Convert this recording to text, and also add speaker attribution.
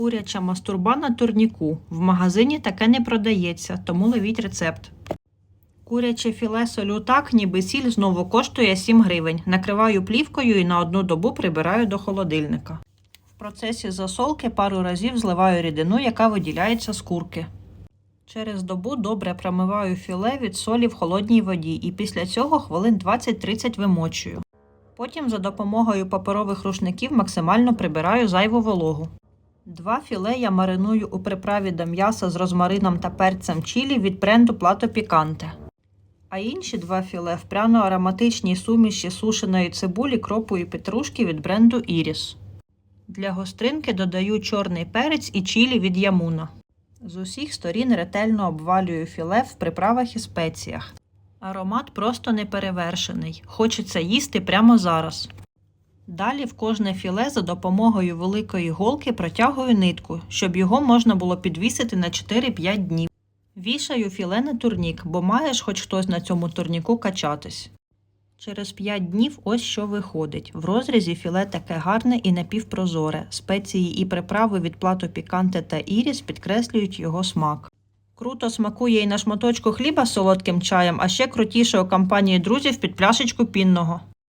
Speaker 1: Куряча мастурба на турніку. В магазині таке не продається, тому ловіть рецепт. Куряче філе солю так, ніби сіль знову коштує 7 гривень. Накриваю плівкою і на одну добу прибираю до холодильника. В процесі засолки пару разів зливаю рідину, яка виділяється з курки. Через добу добре промиваю філе від солі в холодній воді і після цього хвилин 20-30 вимочую. Потім за допомогою паперових рушників максимально прибираю зайву вологу. Два філе я мариную у приправі до м'яса з розмарином та перцем чілі від бренду Плато Піканте. А інші два філе в пряно-ароматичній суміші сушеної цибулі, кропу і петрушки від бренду Іріс. Для гостринки додаю чорний перець і чілі від ямуна. З усіх сторін ретельно обвалюю філе в приправах і спеціях. Аромат просто неперевершений. Хочеться їсти прямо зараз. Далі в кожне філе за допомогою великої голки протягую нитку, щоб його можна було підвісити на 4-5 днів. Вішаю філе на турнік, бо маєш хоч хтось на цьому турніку качатись. Через 5 днів ось що виходить. В розрізі філе таке гарне і напівпрозоре. Спеції і приправи від плато піканте та іріс підкреслюють його смак. Круто смакує і на шматочку хліба з солодким чаєм, а ще крутіше у компанії друзів під пляшечку пінного.